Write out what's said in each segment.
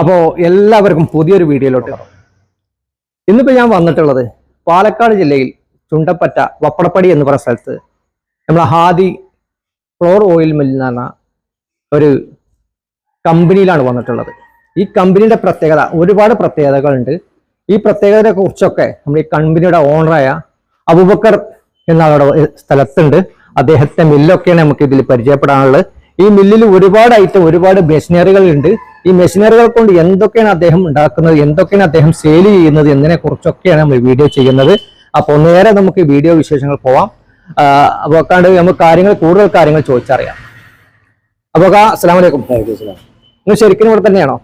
അപ്പോൾ എല്ലാവർക്കും പുതിയൊരു വീഡിയോയിലോട്ട്. ഇന്നിപ്പോൾ ഞാൻ വന്നിട്ടുള്ളത് പാലക്കാട് ജില്ലയിൽ ചുണ്ടപ്പറ്റ വപ്പടപ്പടി എന്ന് പറയുന്ന സ്ഥലത്ത്. നമ്മളെ ഹാദി ഫ്ലോർ ഓയിൽ മിൽ എന്ന് പറഞ്ഞ ഒരു കമ്പനിയിലാണ് വന്നിട്ടുള്ളത്. ഈ കമ്പനിയുടെ പ്രത്യേകത ഒരുപാട് പ്രത്യേകതകളുണ്ട്. ഈ പ്രത്യേകതയെ കുറിച്ചൊക്കെ നമ്മൾ ഈ കമ്പനിയുടെ ഓണറായ അബുബക്കർ എന്ന ആളുടെ സ്ഥലത്തുണ്ട്. അദ്ദേഹത്തെ മില്ലൊക്കെയാണ് നമുക്ക് ഇതിൽ പരിചയപ്പെടാനുള്ളത്. ഈ മില്ലിൽ ഒരുപാട് ഐറ്റം ഒരുപാട് മെഷീനറികൾ ഉണ്ട് ഈ മെഷീനറികൾ കൊണ്ട് എന്തൊക്കെയാണ് അദ്ദേഹം ഉണ്ടാക്കുന്നത്? എന്തൊക്കെയാണ് അദ്ദേഹം സെയിൽ ചെയ്യുന്നത്? എന്നതിനെ കുറിച്ചൊക്കെയാണ് നമ്മൾ വീഡിയോ ചെയ്യുന്നത്. അപ്പോൾ നേരെ നമുക്ക് വീഡിയോ വിശേഷങ്ങൾ പോവാം. അപ്പോൾ കണ്ട് നമുക്ക് കാര്യങ്ങൾ കൂടുതൽ കാര്യങ്ങൾ ചോദിച്ചറിയാം. അപ്പോൾ അസ്സാം വലൈക്കും നിങ്ങൾ ശരിക്കും ഇവിടെ തന്നെയാണോ?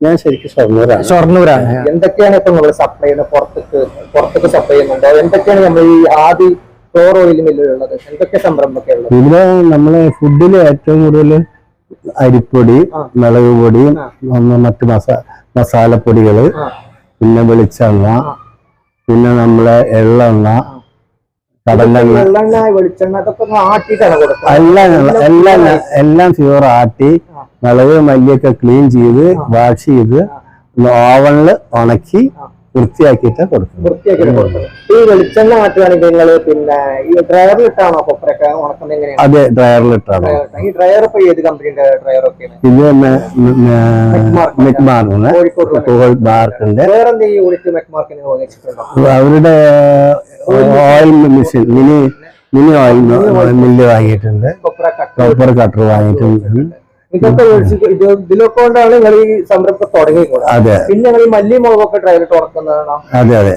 ഞാൻ ശരിക്കും ഷൊർണൂരാണ്. ഷൊർണൂരാണ്. എന്തൊക്കെയാണ് ഇപ്പൊ നമ്മൾ സപ്ലൈ ചെയ്യുന്നത്? പുറത്തേക്ക് പുറത്തേക്ക് സപ്ലൈ ചെയ്യുന്നുണ്ടോ? എന്തൊക്കെയാണ് നമ്മൾ ഈ ആദ്യ ഫ്ലോർ ഓയിൽ മില്ലുള്ളത് എന്തൊക്കെ സംരംഭമൊക്കെ ഉള്ളത്? ഇവിടെ നമ്മൾ ഫുഡിൽ ഏറ്റവും കൂടുതൽ അരിപ്പൊടി. മുളക് പൊടി മറ്റ് മസാ മസാലപ്പൊടികൾ പിന്നെ വെളിച്ചെണ്ണ പിന്നെ നമ്മളെ എള്ളെണ്ണ കടലെണ്ണ. എല്ലാം എല്ലാം എല്ലാം പ്യൂർ ആട്ടി. മുളക് മല്ലിയൊക്കെ ക്ലീൻ ചെയ്ത് വാഷ് ചെയ്ത് ഓവണിൽ ഉണക്കി. വൃത്തിയാക്കിയിട്ട് കൊടുക്കുന്നത് ഈ വെളിച്ചെണ്ണ മാറ്റുകയാണെങ്കിൽ നിങ്ങൾ പിന്നെ ഈ ഡ്രയറിലിട്ടാണോ കൊപ്പരൊക്കെ ഉണക്കുന്നത് എങ്ങനെയാണ് അതെ ഡ്രയറിലിട്ടാണ് ഡ്രയറിലിട്ടാ. ഈ ഡ്രയർ ഇപ്പൊ ഏത് കമ്പനിയുടെ ഡ്രയർ ഒക്കെയാണ് ഇത് മെക്മാർക്ക്. മെക്മാർക്കിന് കോഴിക്കോട് മാർക്കിന്റെ വേറെ എന്തെങ്കിലും യൂണിറ്റ് മെക്മാർക്കിന് അവരുടെ oil machine mini mini oil mill വാങ്ങിയിട്ടുണ്ട് കൊപ്ര കട്ടർ വാങ്ങിയിട്ടുണ്ട് ഇതൊക്കെ ഇതിലൊക്കെ കൊണ്ടാണ് നിങ്ങൾ ഈ സംരംഭം തുടങ്ങിയത് പിന്നെ നിങ്ങൾ ഈ മല്ലി മുളകൊക്കെ ഡ്രൈവിട്ട് ഉറക്കുന്നതാണ് അതെ അതെ.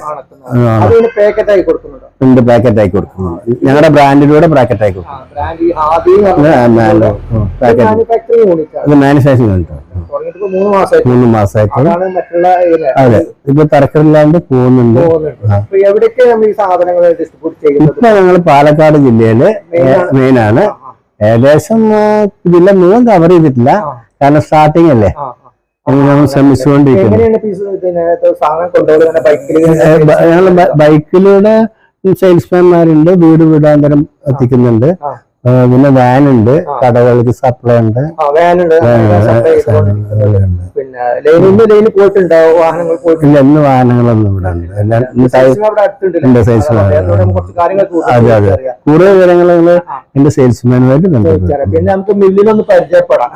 പാക്കറ്റ് ആയി കൊടുക്കുന്നുണ്ടോ? ഉണ്ട് പാക്കറ്റ് ആയി കൊടുക്കുന്നുണ്ട്. ഞങ്ങളുടെ ബ്രാൻഡിലൂടെ പാക്കറ്റ് ആയി കൊടുക്കും. മാനുഫാക്ചറിംഗ് ഉണ്ട് മൂന്ന് മാസമായിട്ട്. അതെ. ഇപ്പൊ തരക്കടില്ലാണ്ട് പോകുന്നുണ്ട്. ഇപ്പൊ ഞങ്ങൾ പാലക്കാട് ജില്ലയിൽ മെയിനാണ് ഏകദേശം ഇതില്ല മുഴുവൻ കവർ ചെയ്തിട്ടില്ല. കാരണം സ്റ്റാർട്ടിംഗ് അല്ലേ? ശ്രമിച്ചുകൊണ്ടിരിക്കുന്നു. ബൈക്കിലൂടെ സെയിൽസ്മാൻമാരുണ്ട് വീട് വീടാന്തരം എത്തിക്കുന്നുണ്ട്. പിന്നെ വാനുണ്ട് പിന്നെ സപ്ലൈ ഉണ്ട് കടകൾക്ക് സപ്ലൈ ഉണ്ട്. വാനുണ്ട് പോയിട്ടുണ്ടോ. വാഹനങ്ങൾ പോയിട്ടുണ്ട്. ഇല്ല ഇന്ന് വാഹനങ്ങളൊന്നും ഇവിടെ ഉണ്ട്. സെയിൽസ്മാൻ കൂടുതൽ വിവരങ്ങൾ എന്റെ സെയിൽസ്മാനുമായിട്ട്. പിന്നെ നമുക്ക് മില്ലിലൊന്ന് പരിചയപ്പെടാം.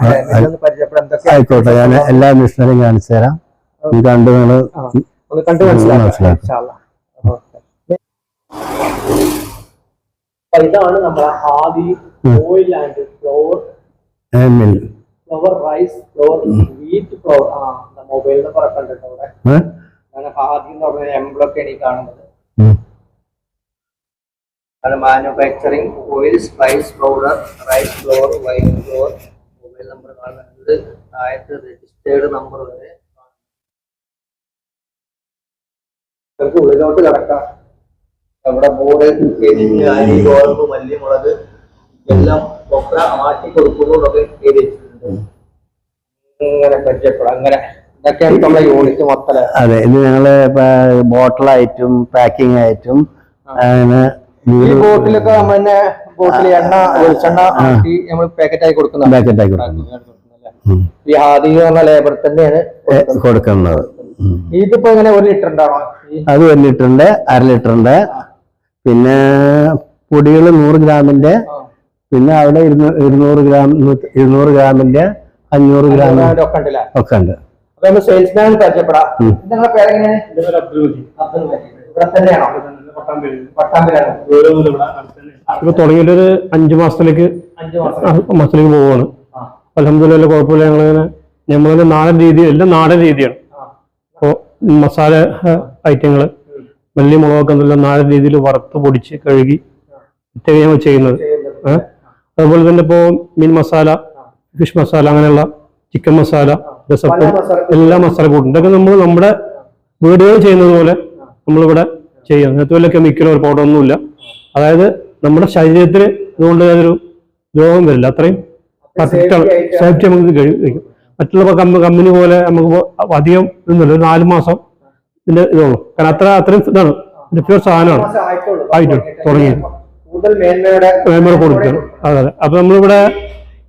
ആയിക്കോട്ടെ. ഞാൻ എല്ലാ മിഷനറിയും കാണിച്ചു തരാം. ഇത് കണ്ട് ഒന്ന് കണ്ടു മനസ്സിലാക്കാം. ഇതാണ് നമ്മളെ Aadi oil and flour mill. Flour rice flour wheat flour ആ മൊബൈൽ നമ്പർ അവിടെ? അങ്ങനെ ഹാദി എന്ന് പറഞ്ഞ എംബ്ലൊക്കെയാണ് ഈ കാണുന്നത്. അത് manufacturing oil spice powder rice flour wine flour mobile number കാണുന്നത്. താഴത്ത് രജിസ്റ്റേർഡ് നമ്പർ വരെ നമുക്ക് ഉള്ളിലോട്ട് കിടക്കാം. നമ്മുടെ ബോർഡ് എരിഞ്ഞ് അരി ഗോതമ്പ് മല്ലി മുളക് എല്ലാം ഒക്കെ ആട്ടി കൊടുക്കുന്നതൊക്കെ എഴുതി ഇങ്ങനെ പരിചയപ്പെടാം. അങ്ങനെ ഇതൊക്കെയാണ് നമ്മളെ യൂണിറ്റ് മൊത്തം അതെ ഇത് ഞങ്ങൾ ബോട്ടിലായിട്ടും പാക്കിംഗ് ആയിട്ടും ഈ ബോട്ടിലൊക്കെ നമ്മൾ തന്നെ ബോട്ടിൽ എണ്ണ വെളിച്ചെണ്ണ ആട്ടി നമ്മൾ പാക്കറ്റ് ആയി കൊടുക്കുന്ന പാക്കറ്റ് ഈ എന്ന ലേബർ തന്നെയാണ് ഏ, കൊടുക്കുന്നത്. ഇതിപ്പോ ഇങ്ങനെ ഒരു ലിറ്റർ ഉണ്ടാണോ? അത് ഒരു ലിറ്ററിന്റെ അര ലിറ്ററിന്റെ പിന്നെ പൊടികൾ നൂറ് ഗ്രാമിന്റെ. പിന്നെ അവിടെ ഇരുന്നൂ- ഇരുന്നൂറ് ഗ്രാം ഇരുന്നൂറ് ഗ്രാമിന്റെ അഞ്ഞൂറ് ഗ്രാം ഒക്കെ ഉണ്ടല്ലേ? ഒക്കെ ഉണ്ട് അപ്പൊ നമ്മൾ സെയിൽസ്മാൻ പരിചയപ്പെടാം. നിങ്ങളുടെ. ഇവിടെ തന്നെയാണോ? ഇപ്പൊ തുടങ്ങിയിട്ടൊരു അഞ്ചു മാസത്തിലേക്ക് അഞ്ചു മാസം. ആ, മാസത്തിലേക്ക് പോവാണ്. അലഹമ്മദില്ല അലഹമില്ല കുഴപ്പമില്ല. ഞങ്ങളിങ്ങനെ ഞമ്മളിങ്ങനെ നാടൻ രീതി എല്ലാം നാടൻ രീതിയാണ്. അപ്പോ മസാല ഐറ്റങ്ങൾ മല്ലി മുളകൊക്കെ എന്തെല്ലാം നാടൻ രീതിയിൽ വറുത്ത് പൊടിച്ച് കഴുകി ഇത്രയും ഞങ്ങൾ ചെയ്യുന്നത്. ചെയ്യുന്നത്. അതുപോലെ തന്നെ ഇപ്പോൾ മീൻ മസാല ഫിഷ് മസാല അങ്ങനെയുള്ള ചിക്കൻ മസാല രസപ്പ് എല്ലാ മസാല കൂട്ടും. ഇതൊക്കെ നമ്മൾ നമ്മുടെ വീടുകളിൽ ചെയ്യുന്നത് പോലെ നമ്മളിവിടെ ചെയ്യാം. അതിനകത്ത് വല്ല കെമിക്കലോ പൗഡർ ഒന്നുമില്ല. അതായത് നമ്മുടെ ശരീരത്തിന് ഇതുകൊണ്ട് യാതൊരു രോഗം വരില്ല. അത്രയും പെർഫെക്റ്റ് ആണ്. safety ആയിട്ട് സേഫ്റ്റി നമുക്ക് കഴിയും കഴിക്കും. മറ്റുള്ള കമ്പ- കമ്പനി പോലെ നമുക്ക് ഇപ്പൊ അധികം ഇതൊന്നുമില്ല. ഒരു നാല് മാസം ഇതിന്റെ ഇതുള്ളൂ. കാരണം അത്ര അത്രയും ഇതാണ്. ഇത് പ്യൂർ സാധനമാണ്. ആയിട്ടുള്ളൂ. ആയിട്ടുള്ളൂ. ആയിട്ടുള്ളൂ. കൊടുക്കണം അതെ അതെ. അപ്പൊ നമ്മളിവിടെ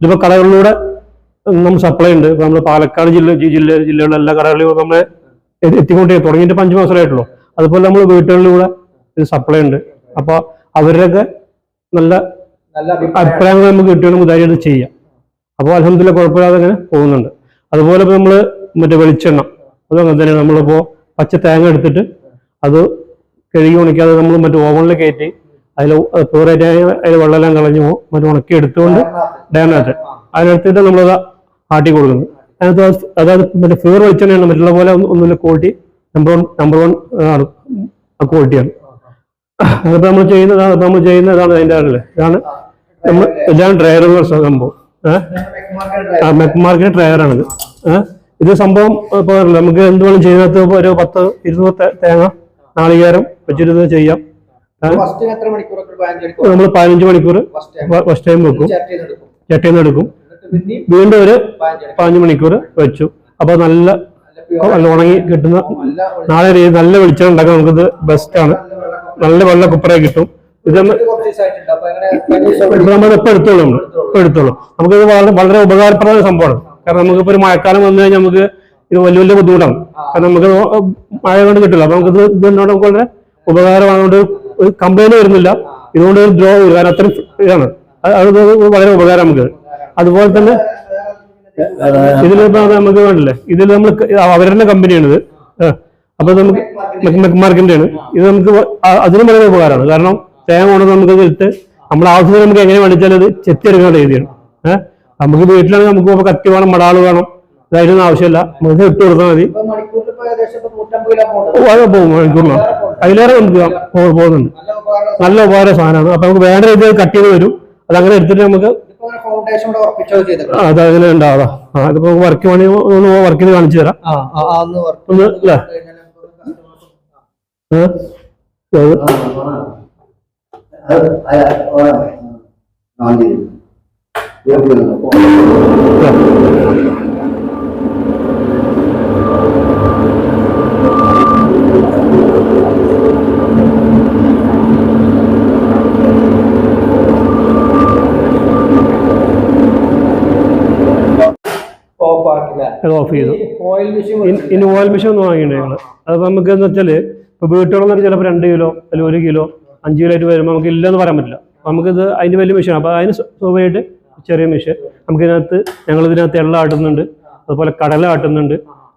ഇതിപ്പോ കടകളിലൂടെ നമ്മൾ സപ്ലൈ ഉണ്ട്. ഇപ്പൊ നമ്മൾ പാലക്കാട് ജില്ല ജില്ല ജില്ലയിലുള്ള എല്ലാ കടകളിലും നമ്മൾ എത്തി- എത്തിക്കൊണ്ടേ തുടങ്ങിയിട്ട് അഞ്ചു മാസമായിട്ടുള്ളൂ. അതുപോലെ നമ്മൾ വീട്ടുകളിലൂടെ ഇത് സപ്ലൈ ഉണ്ട്. അപ്പൊ അവരുടെയൊക്കെ നല്ല നല്ല അഭിപ്രായങ്ങൾ നമുക്ക് കിട്ടുകയാണെങ്കിൽ ധൈര്യം ചെയ്യാം. അപ്പോൾ അലഹമില്ല കുഴപ്പമില്ലാതെ അങ്ങനെ പോകുന്നുണ്ട്. അതുപോലെ ഇപ്പൊ നമ്മൾ മറ്റേ വെളിച്ചെണ്ണ അതും അങ്ങനെ തന്നെയാണ്. നമ്മളിപ്പോ പച്ച തേങ്ങ എടുത്തിട്ട് അത് കഴുകി ഉണക്കാതെ നമ്മൾ മറ്റേ ഓവണിൽ കയറ്റി അതിൽ പ്യൂറായിട്ട് അതിൽ വെള്ളമെല്ലാം കളഞ്ഞു മറ്റേ ഉണക്കി എടുത്തുകൊണ്ട് ഡാമിനകത്ത്. അതിനടുത്തിട്ട് നമ്മൾ ആട്ടി കൊടുക്കുന്നത് അതിനകത്ത് അതായത് മറ്റേ ഫ്യൂർ വെളിച്ചെണ്ണയാണ് മറ്റുള്ള പോലെ ഒന്നും- ഒന്നുമില്ല quality number one number one ആണ്. ക്വാളിറ്റിയാണ് അതിപ്പോൾ നമ്മൾ ചെയ്യുന്നത് ഇപ്പൊ നമ്മൾ ചെയ്യുന്നതാണ് അതിന്റെ ആണല്ലേ? ഇതാണ് നമ്മൾ ഇതാണ് പറഞ്ഞ സംഭവം. മെക് മാർക്കറ്റ് ഡ്രയറാണിത് ഇത് സംഭവം ഇപ്പൊ നമുക്ക് എന്ത് വേണം ചെയ്യുന്നത് ഒരു പത്ത് ഇരുന്നൂറ് തേങ്ങ നാളികേരം വെച്ചിരുന്ന് ചെയ്യാം. നമ്മൾ പതിനഞ്ച് മണിക്കൂർ ഫസ്റ്റ് ടൈം വെക്കും. ചട്ടയിൽ നിന്ന് എടുക്കും. വീണ്ടും ഒരു പതിനഞ്ച് മണിക്കൂർ വെച്ചു. അപ്പൊ നല്ല നല്ല ഉണങ്ങി കിട്ടുന്ന നാളെ രീതി നല്ല വെളിച്ചം ഉണ്ടാക്കാൻ നമുക്കിത് ബെസ്റ്റ് ആണ്. നല്ല വെള്ള കുപ്പറ കിട്ടും. ഇത് നമ്മൾ ഇപ്പൊ എടുത്തോളൂ നമ്മൾ ഇപ്പൊ എടുത്തോളൂ. നമുക്കിത് വളരെ വളരെ ഉപകാരപ്രദമായ സംഭവമാണ്. കാരണം നമുക്കിപ്പോ ഒരു മഴക്കാലം വന്നു കഴിഞ്ഞാൽ നമുക്ക് ഇത് വലിയ വലിയ ബുദ്ധിമുട്ടാണ്. കാരണം നമുക്ക് മഴ കൊണ്ട് കിട്ടില്ല. അപ്പൊ നമുക്കിത് ഇത് നമുക്ക് വളരെ ഉപകാരമായതുകൊണ്ട് ഒരു കംപ്ലൈന്റ് വരുന്നില്ല. ഇതുകൊണ്ട് ഒരു ഡ്രോ വരും. കാരണം അത്രയും ഇതാണ്. അത് വളരെ ഉപകാരം നമുക്ക്. അതുപോലെ തന്നെ ഇതിലിപ്പോ നമുക്ക് വേണ്ടല്ലേ? ഇതിൽ നമ്മൾ അവരുടെ കമ്പനിയാണിത് അപ്പൊ നമുക്ക് മെക്മാർക്കിന്റെ ആണ് ഇത് നമുക്ക് അതിനും വളരെ ഉപകാരമാണ്. കാരണം തേങ്ങ കൊണ്ട് നമുക്ക് ഇട്ട് നമ്മുടെ ആവശ്യത്തിന് നമുക്ക് എങ്ങനെ വേണിച്ചാൽ അത് ചെത്തിയെടുക്കാൻ രീതിയാണ്. ഏഹ് നമുക്ക് വീട്ടിലാണെങ്കിൽ നമുക്ക് കത്തി വേണം മടാൾ വേണം. ഇതായിരുന്നു ആവശ്യമില്ല നമുക്ക് ഇട്ട് കൊടുത്താൽ മതി അതെ പോകും മണിക്കൂറിലാണ് അതിലേറെ നമുക്ക് പോകുന്നുണ്ട് നല്ല ഉപകാരം സാധനമാണ് അപ്പൊ നമുക്ക് വേണ്ട രീതിയിൽ കട്ട് ചെയ്ത് വരും അതങ്ങനെ എടുത്തിട്ട് നമുക്ക് അത് അങ്ങനെ ഉണ്ടാവാം ആ അതിപ്പോ വർക്ക് പണി ഒന്ന് വർക്ക് ചെയ്ത് കാണിച്ചു തരാം ഒന്ന് അല്ലേ ഏഹ്? അത് ഓഫ് ചെയ്തു. ഇനി ഓയിൽ മെഷീൻ ഒന്നും വാങ്ങിയിട്ടുണ്ട് ഞങ്ങൾ. അത് നമുക്ക് എന്ന് വെച്ചാൽ ഇപ്പൊ വീട്ടുകളെന്ന് ചിലപ്പോൾ രണ്ട് കിലോ അല്ലെങ്കിൽ ഒരു കിലോ അഞ്ച് കിലോ ആയിട്ട് വരുമ്പോൾ നമുക്ക് ഇല്ലെന്ന് പറയാൻ പറ്റില്ല. നമുക്കിത് അതിന്റെ വലിയ മെഷീൻ അപ്പൊ അതിന് സ്വ- സ്വാഭാവികമായിട്ട് ചെറിയ മെഷീൻ നമുക്ക് ഇതിനകത്ത് ഞങ്ങൾ ഇതിനകത്ത് എള്ള ആട്ടുന്നുണ്ട്. അതുപോലെ കടല ആട്ടുന്നുണ്ട്.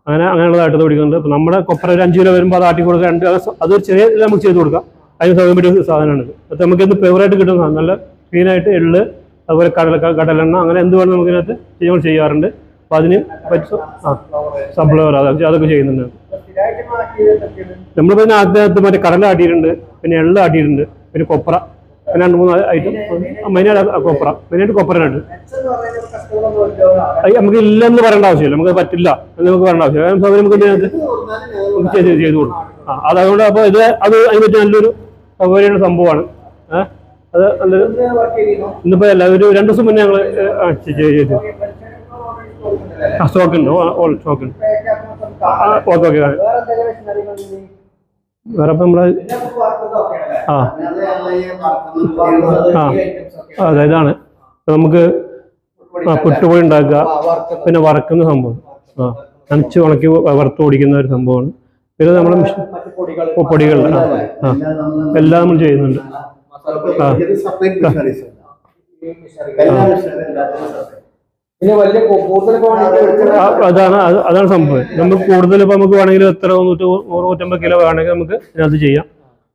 അങ്ങനെ അങ്ങനെയുള്ളത് ആട്ടുന്നത് പിടിക്കുന്നുണ്ട്. അപ്പൊ നമ്മുടെ കൊപ്പര ഒരു അഞ്ച് കിലോ വരുമ്പോൾ അത് ആട്ടി കൊടുക്കുക. രണ്ട് അത് അതൊരു ചെറിയ നമുക്ക് ചെയ്ത് കൊടുക്കാം. അതിന് സൗകര്യം പറ്റിയ സാധനമാണ് അത് നമുക്ക് ഇന്ന് ഫേവറായിട്ട് കിട്ടുന്ന. നല്ല ക്ലീനായിട്ട് എള്ള് അതുപോലെ കടല കടലെണ്ണ അങ്ങനെ എന്ത് വേണം നമുക്ക് ഇതിനകത്ത് ഞങ്ങൾ ചെയ്യാറുണ്ട്. അപ്പൊ അതിന് പറ്റും. ആ സംഭവം അതൊക്കെ അതൊക്കെ ചെയ്യുന്നുണ്ട്. നമ്മൾ പിന്നെ അതിനകത്ത് മറ്റേ കടല ആട്ടിയിട്ടുണ്ട് പിന്നെ എള്ള ആട്ടിയിട്ടുണ്ട് പിന്നെ കൊപ്ര. പിന്നെ രണ്ട് മൂന്ന് ഐറ്റം മെയിനായിട്ട് കൊപ്ര. മെയിനായിട്ട് കൊപ്രനായിട്ട് നമുക്ക് ഇല്ലെന്ന് പറയേണ്ട ആവശ്യമില്ല. നമുക്ക് പറ്റില്ല. എന്ന് നമുക്ക് പറയേണ്ട ആവശ്യമില്ല. നമുക്ക് നമുക്ക് ചെയ്ത് ചെയ്ത് കൊടുക്കും. ആ അതുകൊണ്ട് അപ്പോൾ ഇത് അത് അതിന് പറ്റി നല്ലൊരു സൗകര്യമുള്ള സംഭവമാണ്. ഏഹ് അത് നല്ലൊരു ഇന്നിപ്പോ അല്ല ഒരു രണ്ട് ദിവസം മുന്നേ ഞങ്ങൾ ചെയ്തു. ആ സ്റ്റോക്ക് ഉണ്ട് ഓൾ സ്റ്റോക്ക് ഉണ്ട് ഓക്കെ ഓക്കെ വേറെ ഇപ്പം നമ്മൾ ആ. ആ അതെ ഇതാണ്. നമുക്ക് ആ പുട്ടുപൊടി ഉണ്ടാക്കുക. പിന്നെ വറക്കുന്ന സംഭവം. ആ നനച്ച് ഉണക്കി വറുത്ത് ഓടിക്കുന്ന ഒരു സംഭവമാണ്. പിന്നെ നമ്മൾ പൊടികളുടെ ആ എല്ലാം നമ്മൾ ചെയ്യുന്നുണ്ട്. ആ. അതാണ് അത് അതാണ് സംഭവം. നമുക്ക് കൂടുതൽ ഇപ്പൊ നമുക്ക് വേണമെങ്കിൽ എത്ര നൂറ്റി നൂറ് നൂറ്റമ്പത് കിലോ വേണമെങ്കിൽ നമുക്ക് ഇതിനകത്ത് ചെയ്യാം.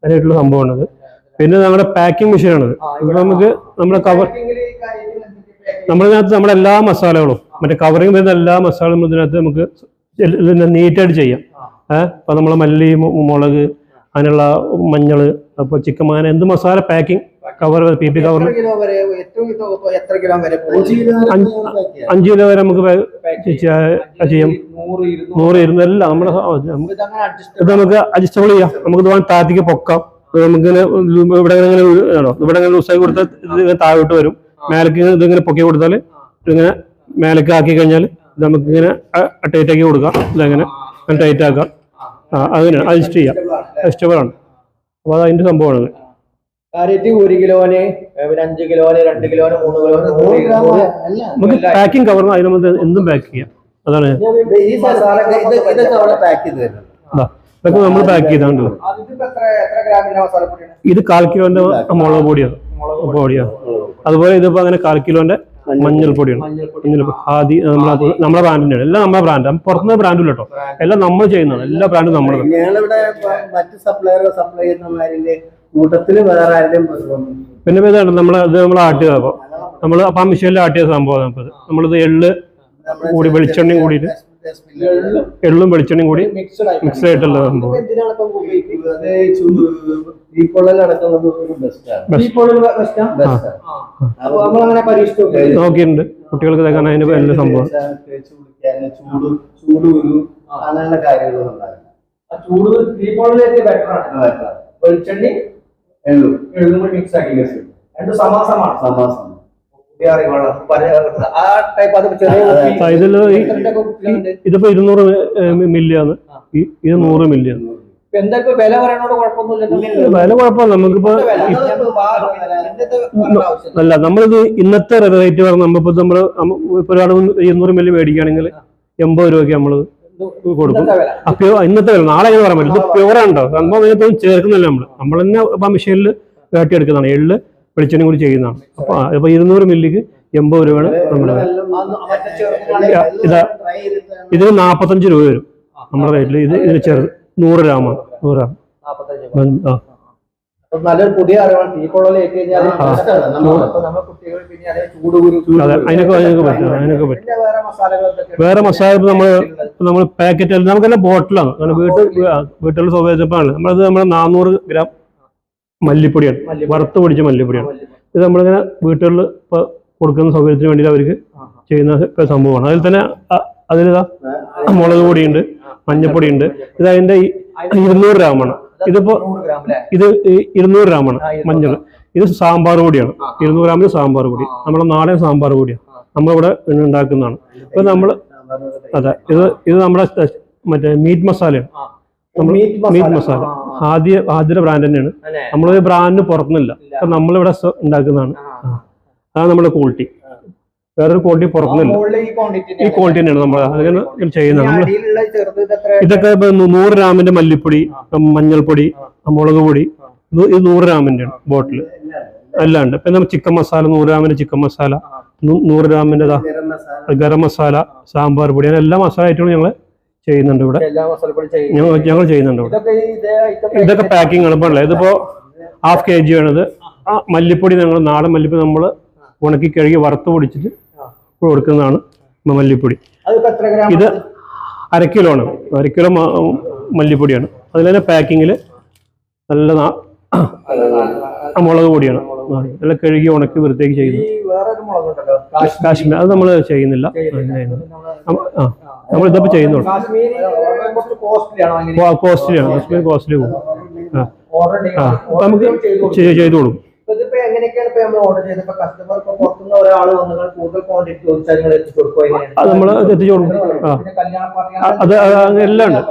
അതിനായിട്ടുള്ള സംഭവമാണത്. പിന്നെ നമ്മുടെ പാക്കിംഗ് മെഷീനാണത് ഇപ്പൊ നമുക്ക് നമ്മുടെ കവർ നമ്മളിതിനകത്ത് നമ്മുടെ എല്ലാ മസാലകളും മറ്റേ കവറിങ് വരുന്ന എല്ലാ മസാലകളും ഇതിനകത്ത് നമുക്ക് നീറ്റായിട്ട് ചെയ്യാം. ഏഹ് ഇപ്പൊ നമ്മളെ മല്ലി മുളക് അതിനുള്ള മഞ്ഞൾ അപ്പൊ ചിക്കൻ അങ്ങനെ എന്ത് masala packing cover P P cover kilo വരെ എത്ര കിലോ വരെ അഞ്ച് കിലോ വരെ നമുക്ക് ചെയ്യാം. നൂറ് എല്ലാം നമ്മുടെ ഇത് നമുക്ക് അഡ്ജസ്റ്റബിൾ ചെയ്യാം. നമുക്ക് ഇത് വേണം താഴത്തേക്ക് പൊക്കാം. നമുക്ക് നമുക്കിങ്ങനെ ഇവിടെ ഇങ്ങനെ ഇവിടെ ഇങ്ങനെ ലൂസായി കൊടുത്താൽ ഇത് ഇങ്ങനെ താഴോട്ട് വരും. മേലേക്ക് ഇങ്ങനെ ഇതിങ്ങനെ പൊക്കി കൊടുത്താൽ ഇതിങ്ങനെ മേലേക്ക് ആക്കി കഴിഞ്ഞാൽ നമുക്ക് ഇങ്ങനെ ടൈറ്റ് ആക്കി കൊടുക്കാം. ഇതങ്ങനെ ടൈറ്റ് ആക്കാം. ആ. അങ്ങനെ അഡ്ജസ്റ്റ് ചെയ്യാം. അഡ്ജസ്റ്റബിൾ ആണ്. അപ്പോൾ അത് അതിന്റെ സംഭവമാണ്. കാര്യമായിട്ട് ഒരു കിലോന് പിന്നെ അഞ്ച് കിലോന് രണ്ട് കിലോന് മൂന്ന് കിലോന് നമുക്ക് പാക്കിംഗ് കവർ അതിന് നമുക്ക് എന്തും പാക്ക് ചെയ്യാം. അതാണ്. ഈ മസാല ഇതൊക്കെ അവിടെ പാക്ക് ചെയ്ത് ഇതാ. ഇതൊക്കെ നമ്മൾ പാക്ക് ചെയ്താണ്ട് അതിപ്പോ എത്ര എത്ര ഗ്രാമിന്റെ മസാലപ്പൊടിയാണ്? ഇത് കാൽ കിലോന്റെ മുളക് പൊടിയാണ് പൊടിയാണ്. അതുപോലെ ഇതിപ്പോ അങ്ങനെ കാൽ കിലോന്റെ മഞ്ഞൾപ്പൊടിയാണ് മഞ്ഞൾപ്പൊടി. ആദ്യ നമ്മളെ നമ്മളെ ബ്രാൻഡിന്റെ എല്ലാം നമ്മളെ ബ്രാൻഡ് പുറത്തുനിന്ന് ബ്രാൻഡില്ല കേട്ടോ എല്ലാം നമ്മൾ ചെയ്യുന്നതാണ്. എല്ലാ ബ്രാൻഡും നമ്മുടെ മറ്റു സപ്ലയറുകൾ സപ്ലൈ ചെയ്യുന്നമാരിന്റെ കൂട്ടത്തിൽ വേറെ ആരുടെയും പിന്നെ ഇതാണ് നമ്മളെ ഇത് നമ്മൾ ആട്ടിയത് അപ്പൊ നമ്മൾ അപ്പം ആ മെഷീനിൽ ആട്ടിയ സംഭവം നമുക്കത് നമ്മളിത് എള്ള് കൂടി വെളിച്ചെണ്ണയും കൂടിയിട്ട് എള്ളും വെളിച്ചെണ്ണയും കൂടി മിക്സ്ഡ് ആയിട്ട് മിക്സ് ആയിട്ടുള്ള സംഭവം. നോക്കിയിട്ടുണ്ട്. കുട്ടികൾക്ക് തേക്കാൻ അതിന് വലിയ സംഭവം. തേച്ച് കുളിക്കാന് ചൂട് ചൂട് ഒരു അങ്ങനെയുള്ള കാര്യങ്ങളും ഉണ്ടാകും ആ ചൂട് ഈ പൊടിലേക്ക് ബെറ്റർ ആണ്. വെളിച്ചെണ്ണി എഴുതും കൂടി മിക്സ് ആക്കി രണ്ട് സമാസമാണ്. സമാസം. പുതിയ അറിവാണ്. പല- ആ ടൈപ്പ് അത് ചെറിയ കുപ്പി. ആ, ഇതിൽ. ഇതിപ്പോ ഇരുന്നൂറ് മില്ലിയാണ് ഇത് നൂറ് ഇപ്പൊ വില കുഴപ്പമില്ല. നമുക്കിപ്പോ. അല്ല നമ്മളിത് ഇന്നത്തെ റേറ്റ് പറഞ്ഞ നമ്മളിപ്പോ നമ്മൾ നമ്മ- ഇപ്പൊ ഒരാൾ ഇരുന്നൂറ് മില്ലി മേടിക്കുകയാണെങ്കിൽ എൺപത് രൂപയ്ക്ക് നമ്മൾ കൊടുക്കും. ഇന്നത്തെ വില. നാളെ എങ്ങനെ പറയാൻ പറ്റില്ല. ഇത് പ്യുവറാണ്ടോ സംഭവം അതിനകത്തൊന്നും ചേർക്കുന്നില്ല നമ്മൾ നമ്മൾ തന്നെ ആ മെഷീനിൽ വേട്ടിയെടുക്കുന്നതാണ് എള്ള് വെളിച്ചെണ്ണയും കൂടി ചെയ്യുന്നതാണ്. അപ്പൊ ഇപ്പൊ ഇരുന്നൂറ് മില്ലിക്ക് എൺപത് രൂപയാണ് നമ്മുടെ ഇതാ ഇതിന് നാപ്പത്തഞ്ച് രൂപ വരും. നമ്മുടെ റേറ്റിൽ ഇത് ഇതിന് ചെറുത് നൂറ് ഗ്രാമാണ് നൂറ് ഗ്രാം. ആ. നല്ലൊരു പുതിയ അറിവാണ്. കഴിഞ്ഞാൽ അതിനൊക്കെ അതിനൊക്കെ പറ്റും. അതിനൊക്കെ പറ്റും. വേറെ മസാല നമ്മൾ നമ്മൾ നമ്മൾ പാക്കറ്റ് നമുക്കെല്ലാം ബോട്ടിലാണ് കാരണം വീട്ടിൽ വീട്ടിലുള്ള സ്വഭാവമാണ് നമ്മളത് നമ്മുടെ നാനൂറ് ഗ്രാം മല്ലിപ്പൊടിയാണ്. മല്ലിപ്പൊടി. വറുത്ത് പൊടിച്ച മല്ലിപ്പൊടിയാണ്. ഇത് നമ്മളിങ്ങനെ വീട്ടുകളിൽ ഇപ്പൊ കൊടുക്കുന്ന സൗകര്യത്തിന് വേണ്ടി അവർക്ക് ചെയ്യുന്ന സംഭവമാണ്. അതിൽ തന്നെ അതിലിതാ മുളക് പൊടിയുണ്ട് മഞ്ഞപ്പൊടിയുണ്ട്. ഇത് അതിന്റെ ഈ ഇരുന്നൂറ് ഗ്രാമാണ് ഇതിപ്പോ അല്ലേ? ഇത് ഇരുന്നൂറ് ഗ്രാമാണ് മഞ്ഞൾ. ഇത് സാമ്പാർ പൊടിയാണ്. ഇരുന്നൂറ് ഗ്രാമിന് സാമ്പാർ പൊടി. നമ്മുടെ നാടൻ സാമ്പാർ പൊടിയാണ്. നമ്മളിവിടെ ഉണ്ടാക്കുന്നതാണ്. ഇപ്പൊ നമ്മൾ അതെ ഇത് ഇത് നമ്മുടെ മറ്റേ മീറ്റ് മസാലയാണ് നമ്മൾ മീറ്റ് മസാല. ആദ്യ ആദ്യത്തെ ബ്രാൻഡ് തന്നെയാണ്. നമ്മൾ നമ്മളൊരു ബ്രാൻഡ് പുറത്തുനിന്നില്ല. അപ്പൊ നമ്മളിവിടെ ഉണ്ടാക്കുന്നതാണ്. അതാണ് നമ്മുടെ ക്വാളിറ്റി വേറൊരു ക്വാളിറ്റി പുറത്തുനിന്നില്ല. ഈ. ക്വാളിറ്റി തന്നെയാണ് നമ്മൾ അങ്ങനെ ചെയ്യുന്നത്. നമ്മൾ ഇതൊക്കെ നൂറ് ഗ്രാമിന്റെ മല്ലിപ്പൊടി മഞ്ഞൾപ്പൊടി മുളക് പൊടി. ഇത് നൂറ് ഗ്രാമിന്റെ ബോട്ടിൽ ബോട്ടിൽ അല്ലാണ്ട്. പിന്നെ ചിക്കൻ മസാല നൂറ് ഗ്രാമിന്റെ ചിക്കൻ മസാല നൂറ് ഗ്രാമിന്റെ ദാ ഗരം മസാല. സാമ്പാർ പൊടി അങ്ങനെ എല്ലാ മസാല ഐറ്റങ്ങളും ഞങ്ങൾ ചെയ്യുന്നുണ്ട് ഇവിടെ. ഞങ്ങൾ ഞങ്ങൾ ചെയ്യുന്നുണ്ട് ഇവിടെ. ഇതൊക്കെ പാക്കിംഗ് ആണ് ഇപ്പോൾ ഇതിപ്പോ ഹാഫ് കെ ജി വേണത് ആ മല്ലിപ്പൊടി ഞങ്ങൾ നാടൻ മല്ലിപ്പൊടി നമ്മൾ ഉണക്കി കഴുകി വറുത്ത് പൊടിച്ചിട്ട് കൊടുക്കുന്നതാണ് മല്ലിപ്പൊടി. ഇത് അര കിലോ ആണ്. അര കിലോ മല്ലിപ്പൊടിയാണ്. അതിൽ തന്നെ പാക്കിങ്ങിൽ നല്ല മുളക് പൊടിയാണ്. എല്ലാം കഴുകി ഉണക്കി വൃത്തിയാക്കി ഈ ചെയ്യുന്നു കാശ്മീർ അത് നമ്മൾ ചെയ്യുന്നില്ല. ആ നമ്മൾ ഇതിപ്പോ ചെയ്യുന്നുള്ളൂ. കാശ്മീരി കുറച്ച് കോസ്റ്റ്ലി ആണോ അങ്ങനെ? കോസ്റ്റ്ലിയാണ് കാശ്മീർ കോസ്റ്റ്ലി പോകും ആ. നമുക്ക് ചെയ്തു ചെയ്ത് കൊടുക്കും? അത് നമ്മൾ എത്തിച്ചു കൊടുക്കും. ആ. അത് അത് അങ്ങനെ എല്ലാം ഉണ്ട്.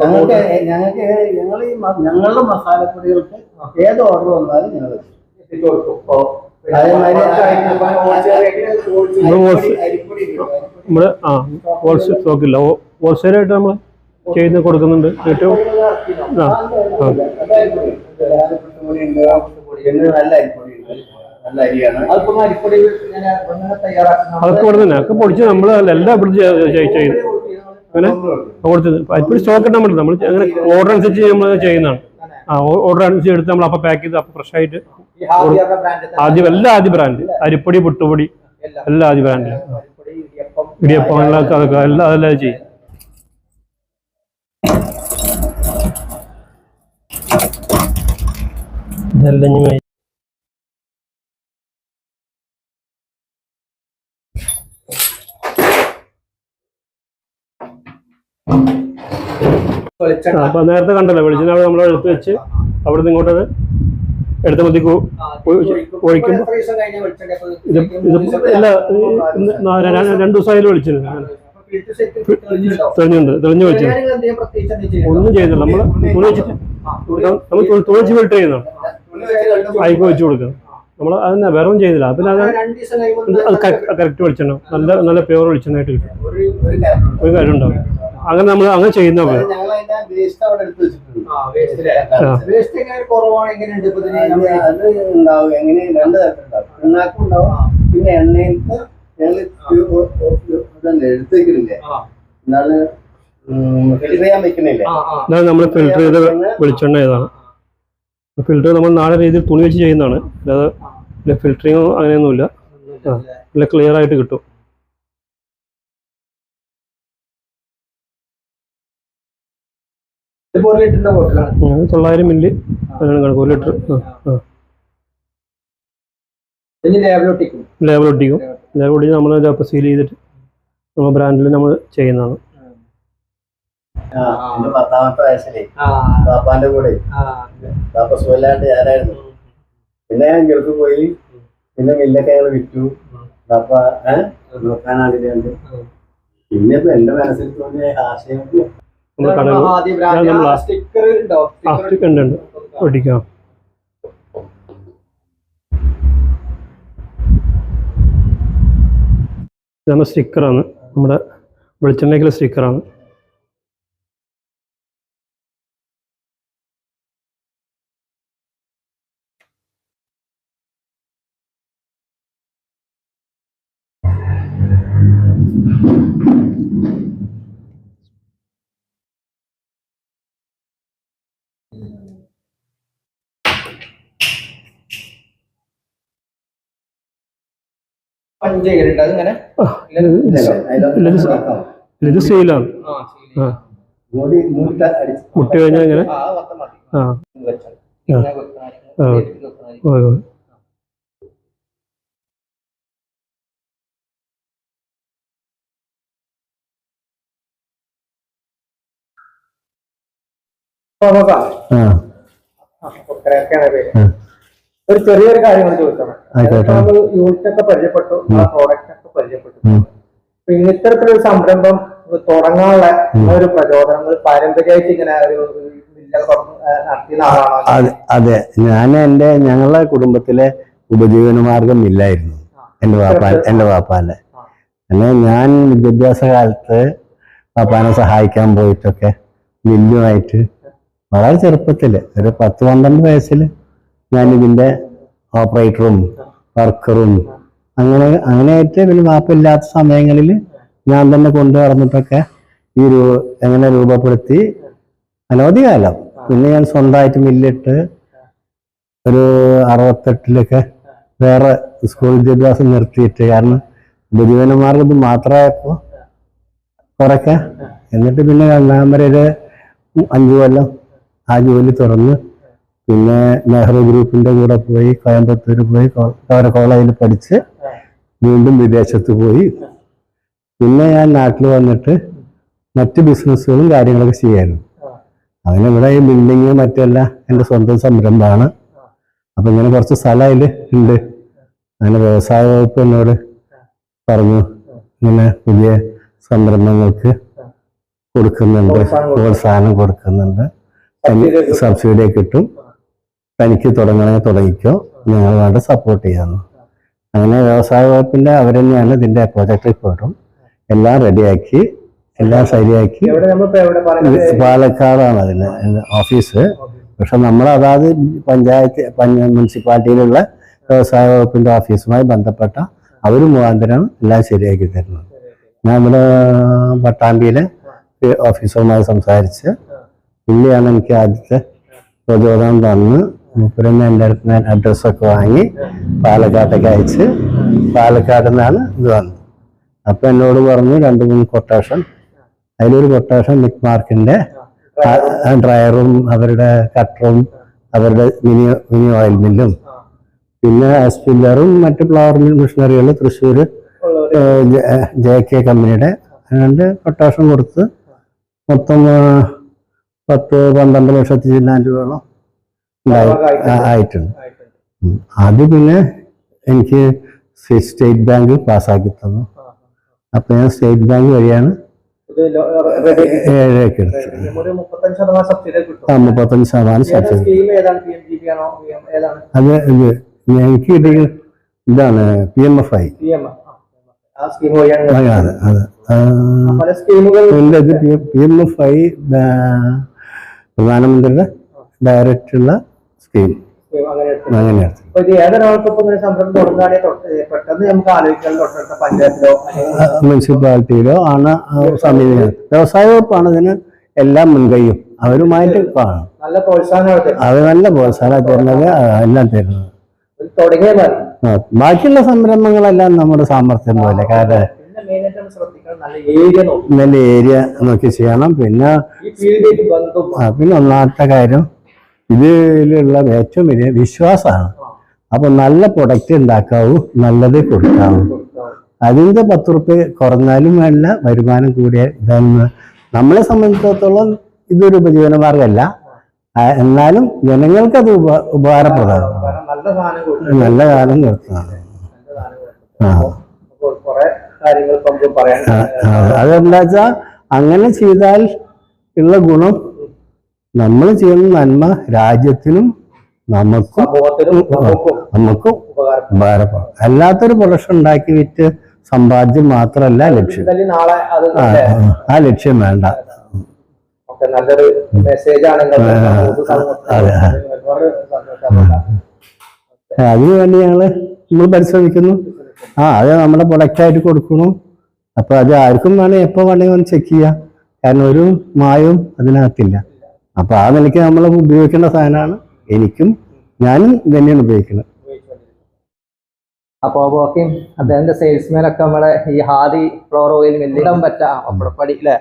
ഞങ്ങൾക്ക് ഞങ്ങൾക്ക് ഞങ്ങൾ ഈ ഞങ്ങളുടെ മസാലപ്പൊടികൾക്ക് ഏത് ഓർഡർ വന്നാലും ഞങ്ങൾ എത്തിച്ചു കൊടുക്കും. ഇല്ലേ? നമ്മൾ ആ ഹോൾസെയിൽ സ്റ്റോക്കില്ല ഹോൾസെയിലായിട്ട് നമ്മൾ ചെയ്ത് കൊടുക്കുന്നുണ്ട്. ഏറ്റവും ആ അതൊക്കെ ഇവിടെ തന്നെ. ഒക്കെ പൊടിച്ച് നമ്മൾ എല്ലാം ഇവിടെ ചെയ്യുന്നത് അങ്ങനെ കൊടുത്തത്. അരിപ്പൊടി സ്റ്റോക്ക് നമ്മൾ നമ്മൾ അങ്ങനെ ഓർഡർ അനുസരിച്ച് നമ്മൾ ചെയ്യുന്നതാണ്. ആ ഓർഡർ അനുസരിച്ച് എടുത്ത് നമ്മൾ അപ്പോൾ പാക്ക് ചെയ്ത് അപ്പോൾ ഫ്രഷ് ആയിട്ട് ആദ്യം എല്ലാ ആദ്യ ബ്രാൻഡ് അരിപ്പൊടി പുട്ടുപൊടി എല്ലാ. ആദ്യ ബ്രാൻഡ് ഇടിയപ്പം. അതൊക്കെ എല്ലാം അതെല്ലാം ചെയ്യും. ഇതെല്ലാം അപ്പൊ നേരത്തെ കണ്ടല്ലോ വെളിച്ചെണ്ണ അവിടെ നമ്മൾ എടുത്ത് വെച്ച് അവിടെ നിന്ന് ഇങ്ങോട്ടത് എടുത്ത മതി ഒഴിക്കും. ഇത് ഇത് എല്ലാ രണ്ടു ദിവസമായാലും തെളിഞ്ഞിട്ടുണ്ടോ? തെളിഞ്ഞുണ്ട് തെളിഞ്ഞു വെച്ചു? ഒന്നും ചെയ്യുന്നില്ല നമ്മൾ തുണി വെച്ചിട്ട് നമ്മൾ തുണിച്ച് ഫിൽട്ടർ ചെയ്യുന്നു അയക്ക് വെച്ചു കൊടുക്കുക നമ്മൾ അതന്നെ വേറെ ഒന്നും ചെയ്യുന്നില്ല പിന്നെ അത് അത് കറക്റ്റ് വെളിച്ചെണ്ണ. നല്ല നല്ല പ്യുവർ വെളിച്ചെണ്ണയായിട്ട് കിട്ടും ഒരു കാര്യം ഉണ്ടാവും. അങ്ങനെ നമ്മൾ അങ്ങനെ ചെയ്യുന്ന പിന്നെ എണ്ണയിലത്തെ ഞങ്ങൾ എന്നാണ് ഫിൽറ്റർ ചെയ്യാൻ വെക്കുന്നില്ലേ. നമ്മൾ ഫിൽറ്റർ ചെയ്ത വെളിച്ചെണ്ണ ഏതാണ്? ഫിൽറ്റർ നമ്മൾ നാളെ രീതിയിൽ തുണി വെച്ച് ചെയ്യുന്നതാണ്. അല്ലാതെ ഫിൽറ്ററിങ്ങോ അങ്ങനെയൊന്നുമില്ല. ആ നല്ല ക്ലിയർ ആയിട്ട് കിട്ടും. തൊള്ളായിരം മില്ലി. കണക്ക്. ഒരു ലിറ്റർ. ലേബിലൊട്ടിക്കും ലേബൽ ഒട്ടിക്കും. ലേബൽ ഒട്ടിച്ച് നമ്മൾ അപ്പോൾ സീൽ ചെയ്തിട്ട് നമ്മൾ ബ്രാൻഡിൽ നമ്മൾ ചെയ്യുന്നതാണ്. ആ എന്റെ പത്താമത്തെ വയസ്സിലേ. പാപ്പാന്റെ കൂടെ. ആ. പാപ്പ സുഖമില്ലാണ്ട് ഞാനായിരുന്നു. പിന്നെ ഞാൻ ഗൾഫ് പോയി. പിന്നെ മില്ലൊക്കെ ഞങ്ങൾ വിറ്റു. പാപ്പ ഏഹ് നോക്കാനാണില്ലാണ്ട് പിന്നെ ഇപ്പൊ എന്റെ മനസ്സിൽ തോന്നിയ ആശയം സ്റ്റിക്കർ ഉണ്ടോ? ഉണ്ട് ഒട്ടിക്കാം ഇത് നമ്മുടെ സ്റ്റിക്കറാണ് നമ്മുടെ വെളിച്ചെണ്ണയ്ക്കുള്ള സ്റ്റിക്കറാണ് ഇത് സെയിലാണ്. മുട്ടി കഴിഞ്ഞാൽ ഇങ്ങനെ? ആ ആ. ഒരു ചെറിയൊരു കാര്യം കൂടി ആയിക്കോട്ടെ. നമ്മൾ യൂണിറ്റ് ഒക്കെ പരിചയപ്പെട്ടു ആ പ്രോഡക്റ്റ് ഒക്കെ പരിചയപ്പെട്ടു. അപ്പൊ ഇത്തരത്തിലൊരു സംരംഭം തുടങ്ങാനുള്ള ഒരു പ്രചോദനങ്ങൾ പാരമ്പര്യമായിട്ട് ഇങ്ങനെ ഒരു അതെ അതെ. ഞാൻ എന്റെ ഞങ്ങളുടെ കുടുംബത്തിലെ ഉപജീവന മാർഗം ഇല്ലായിരുന്നു എന്റെ വാപ്പാൻ എന്റെ വാപ്പാന്റെ. അങ്ങനെ ഞാൻ വിദ്യാഭ്യാസ കാലത്ത് പാപ്പാനെ സഹായിക്കാൻ പോയിട്ടൊക്കെ മില്ലുമായിട്ട് വളരെ ചെറുപ്പത്തിൽ ഒരു പത്ത് പന്ത്രണ്ട് വയസ്സിൽ ഞാൻ ഓപ്പറേറ്ററും വർക്കറും അങ്ങനെ അങ്ങനെയായിട്ട് പിന്നെ വാപ്പ ഇല്ലാത്ത സമയങ്ങളിൽ ഞാൻ തന്നെ കൊണ്ടു നടന്നിട്ടൊക്കെ ഈ രൂ എങ്ങനെ രൂപപ്പെടുത്തി അനവധി കാലം. പിന്നെ ഞാൻ സ്വന്തമായിട്ട് മില്ലിട്ട് ഒരു അറുപത്തെട്ടിലൊക്കെ വേറെ സ്കൂൾ വിദ്യാഭ്യാസം നിർത്തിയിട്ട് കാരണം ഉപജീവനമാർഗം ഇത് മാത്രമായപ്പോൾ കുറയ്ക്കാം എന്നിട്ട് പിന്നെ ഒരു അഞ്ചു കൊല്ലം ആ ജോലി തുറന്ന് പിന്നെ നെഹ്റു ഗ്രൂപ്പിന്റെ കൂടെ പോയി കോയമ്പത്തൂർ പോയി അവരെ കോളേജിൽ പഠിച്ച് വീണ്ടും വിദേശത്ത് പോയി. പിന്നെ ഞാൻ നാട്ടിൽ വന്നിട്ട് മറ്റ് ബിസിനസ്സുകളും കാര്യങ്ങളൊക്കെ ചെയ്യായിരുന്നു. അങ്ങനെ ഇവിടെ ഈ ബിൽഡിങ് മറ്റല്ല എന്റെ സ്വന്തം സംരംഭമാണ്. അപ്പം ഇങ്ങനെ കുറച്ച് സ്ഥലം അതിൽ ഉണ്ട്. അങ്ങനെ വ്യവസായ വകുപ്പ് എന്നോട് പറഞ്ഞു ഇങ്ങനെ പുതിയ സംരംഭങ്ങൾക്ക് കൊടുക്കുന്നുണ്ട് പ്രോത്സാഹനം കൊടുക്കുന്നുണ്ട്. സബ്സിഡിയൊക്കെ കിട്ടും. തനിക്ക് തുടങ്ങണമെങ്കിൽ തുടങ്ങിക്കോ. ഞങ്ങൾ വേണ്ട സപ്പോർട്ട് ചെയ്യാമെന്ന് അങ്ങനെ വ്യവസായ വകുപ്പിന്റെ അവർ തന്നെയാണ് ഇതിന്റെ പ്രോജക്ട് റിപ്പോർട്ടും എല്ലാം റെഡിയാക്കി എല്ലാം ശരിയാക്കി. പാലക്കാടാണ് അതിന് ഓഫീസ് പക്ഷെ നമ്മൾ അതാത് പഞ്ചായത്ത് പഞ്ച- മുനിസിപ്പാലിറ്റിയിലുള്ള വ്യവസായ വകുപ്പിന്റെ ഓഫീസുമായി ബന്ധപ്പെട്ട അവർ മുഖാന്തരം എല്ലാം ശരിയാക്കി തരുന്നത് ഞാൻ ഇവിടെ പട്ടാമ്പിയിലെ ഓഫീസറുമായി സംസാരിച്ച് പുള്ളിയാണ് എനിക്ക് ആദ്യത്തെ പ്രചോദനം തന്ന് മൂപ്പരെന്ന് എന്റെ അടുത്ത് ഞാൻ അഡ്രസ്സൊക്കെ വാങ്ങി പാലക്കാട്ടേക്ക് അയച്ച് പാലക്കാട് നിന്നാണ് ഇത് വന്നത്. അപ്പം എന്നോട് പറഞ്ഞു രണ്ട് മൂന്ന് കൊട്ടേഷൻ അതിലൊരു കൊട്ടേഷൻ നിക് മാർക്കിന്റെ ഡ്രയറും അവരുടെ കട്ടറും അവരുടെ മിനി മിനി ഓയിൽ മില്ലും പിന്നെ സ്പില്ലറും മറ്റ് ഫ്ലവർ മിൽ മെഷീനറികൾ തൃശ്ശൂർ ജെ കെ കമ്പനിയുടെ രണ്ട് കൊട്ടേഷൻ കൊടുത്ത് മൊത്തം പത്ത് പന്ത്രണ്ട് ലക്ഷത്തി ചില്ലാൻ രൂപയോളം ആയിട്ടുണ്ട്. അത് പിന്നെ എനിക്ക് സ്റ്റേറ്റ് ബാങ്ക് പാസ്സാക്കി തന്നു. അപ്പൊ ഞാൻ സ്റ്റേറ്റ് ബാങ്ക് വഴിയാണ് ഏഴരക്ക് എടുത്തത്. മുപ്പത്തഞ്ച് ശതമാനം സബ്സിഡി ആ മുപ്പത്തഞ്ച് ശതമാനം അത് ഇത് എനിക്ക് കിട്ടിയ ഇതാണ് പി എം എഫ് ഐ. അതെ അതെ എന്റെ ഇത് പി എം എഫ് ഐ പ്രധാനമന്ത്രിയുടെ ഡയറക്റ്റ് മുനിസിപ്പാലിറ്റിയിലോ ആണ് സമീപം വ്യവസായ വകുപ്പാണ് ഇതിന് എല്ലാം മുൻകൈയും. അവരുമായിട്ട് കാണും നല്ല പ്രോത്സാഹനം അവർ. നല്ല പ്രോത്സാഹനം തരുന്നത് എല്ലാം തരുന്നത്. ബാക്കിയുള്ള സംരംഭങ്ങളെല്ലാം നമ്മുടെ സാമർഥ്യം പോലെ. കാരണം നല്ല ഏരിയ നോക്കി ചെയ്യണം. പിന്നെ പിന്നെ ഒന്നാമത്തെ കാര്യം ഇതിലുള്ള ഏറ്റവും വലിയ വിശ്വാസമാണ്. അപ്പൊ നല്ല പ്രൊഡക്റ്റ് ഉണ്ടാക്കാവൂ നല്ലത് കൊടുക്കാവൂ. അതിന്റെ പത്ത് റുപ്യ കുറഞ്ഞാലും വേണ്ട വരുമാനം കൂടിയ ഇതെന്ന് നമ്മളെ സംബന്ധിച്ചിടത്തോളം ഇതൊരു ഉപജീവന മാർഗമല്ല. എന്നാലും ജനങ്ങൾക്ക് അത് ഉപ ഉപകാരപ്രദമാണ്. നല്ല കാലം നിർത്തുന്നതാണ് അതെന്താച്ചാ അപ്പോൾ അങ്ങനെ ചെയ്താൽ ഉള്ള ഗുണം നമ്മൾ ചെയ്യുന്ന നന്മ രാജ്യത്തിനും നമുക്കും നമുക്കും നമുക്കും ഉപകാരം ഉപകാരപ്പെടും. അല്ലാത്തൊരു പ്രൊഡക്ഷൻ ഉണ്ടാക്കി വിറ്റ് സമ്പാദ്യം മാത്രമല്ല ലക്ഷ്യം. ആ, ലക്ഷ്യം വേണ്ട. നല്ലൊരു മെസ്സേജ് ആണ് അതിനു വേണ്ടി ഞങ്ങൾ നമ്മൾ പരിശ്രമിക്കുന്നു. ആ അത് നമ്മുടെ പ്രൊഡക്റ്റ് ആയിട്ട് കൊടുക്കുന്നു. അപ്പൊ അത് ആർക്കും വേണേ എപ്പോ വേണമെങ്കിൽ ഒന്ന് ചെക്ക് ചെയ്യാം. കാരണം ഒരു മായവും അതിനകത്തില്ല. അപ്പൊ ആ നിലയ്ക്ക് നമ്മൾ ഉപയോഗിക്കേണ്ട സാധനമാണ് എനിക്കും ഞാനും തന്നെയാണ് ഉപയോഗിക്കുന്നത്. അപ്പൊ ഓക്കെ അദ്ദേഹത്തിന്റെ സെയിൽസ്മാൻ ഒക്കെ നമ്മളെ ഈ ഹാദി ഫ്ലോർ ഓയിൽ വെല്ലിടാൻ പറ്റാടി അല്ലെ.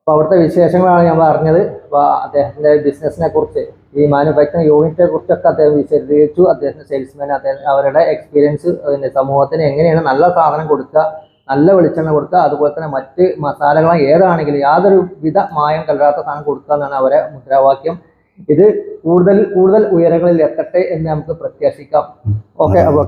അപ്പൊ അവിടുത്തെ വിശേഷങ്ങളാണ് നമ്മൾ അറിഞ്ഞത് അപ്പൊ അദ്ദേഹത്തിന്റെ ബിസിനസിനെ കുറിച്ച് ഈ മാനുഫാക്ചറിംഗ് യൂണിറ്റിനെ കുറിച്ചൊക്കെ അദ്ദേഹം വിശദീകരിച്ചു. അദ്ദേഹത്തിന്റെ സെയിൽസ്മാൻ അദ്ദേഹം അവരുടെ എക്സ്പീരിയൻസ് പിന്നെ സമൂഹത്തിന് എങ്ങനെയാണ് നല്ല സാധനം കൊടുക്കുക നല്ല വെളിച്ചെണ്ണ കൊടുക്കുക. അതുപോലെ തന്നെ മറ്റ് മസാലകൾ ഏതാണെങ്കിലും യാതൊരു വിധ മായം കലരാത്ത സാധനം കൊടുക്കുക എന്നാണ് അവരെ മുദ്രാവാക്യം. ഇത് കൂടുതൽ കൂടുതൽ ഉയരങ്ങളിൽ എത്തട്ടെ എന്ന് നമുക്ക് പ്രത്യാശിക്കാം. ഓക്കെ